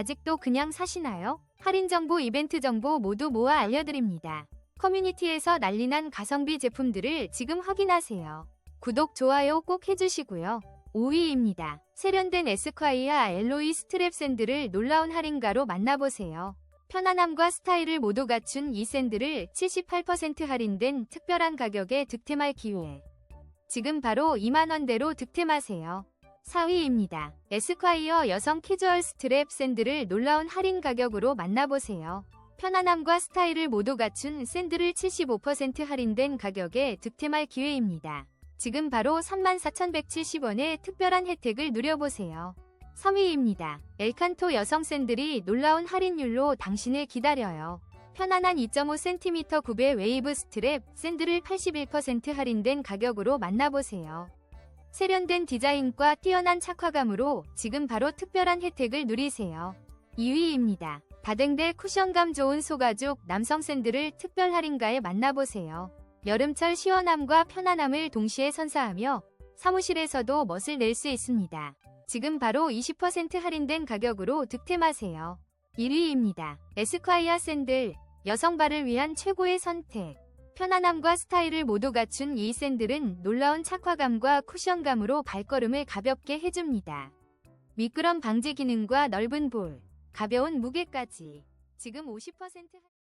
아직도 그냥 사시나요? 할인 정보, 이벤트 정보 모두 모아 알려드립니다. 커뮤니티에서 난리난 가성비 제품들을 지금 확인하세요. 구독, 좋아요 꼭 해주시고요. 5위입니다. 세련된 에스콰이아 엘로이 스트랩 샌들을 놀라운 할인가로 만나보세요. 편안함과 스타일을 모두 갖춘 이 샌들을 78% 할인된 특별한 가격에 득템할 기회. 지금 바로 2만원대로 득템하세요. 4위입니다. 에스콰이어 여성 캐주얼 스트랩 샌들을 놀라운 할인 가격으로 만나보세요. 편안함과 스타일을 모두 갖춘 샌들을 75% 할인된 가격에 득템할 기회입니다. 지금 바로 34,170원의 특별한 혜택을 누려보세요. 3위입니다. 엘칸토 여성 샌들이 놀라운 할인율로 당신을 기다려요. 편안한 2.5cm 굽의 웨이브 스트랩 샌들을 81% 할인된 가격으로 만나보세요. 세련된 디자인과 뛰어난 착화감으로 지금 바로 특별한 혜택을 누리세요. 2위입니다. 다댕대 쿠션감 좋은 소가죽 남성 샌들을 특별 할인가에 만나보세요. 여름철 시원함과 편안함을 동시에 선사하며 사무실에서도 멋을 낼 수 있습니다. 지금 바로 20% 할인된 가격으로 득템하세요. 1위입니다. 에스콰이아 샌들 여성발을 위한 최고의 선택. 편안함과 스타일을 모두 갖춘 이 샌들은 놀라운 착화감과 쿠션감으로 발걸음을 가볍게 해줍니다. 미끄럼 방지 기능과 넓은 볼, 가벼운 무게까지 지금 50% 할-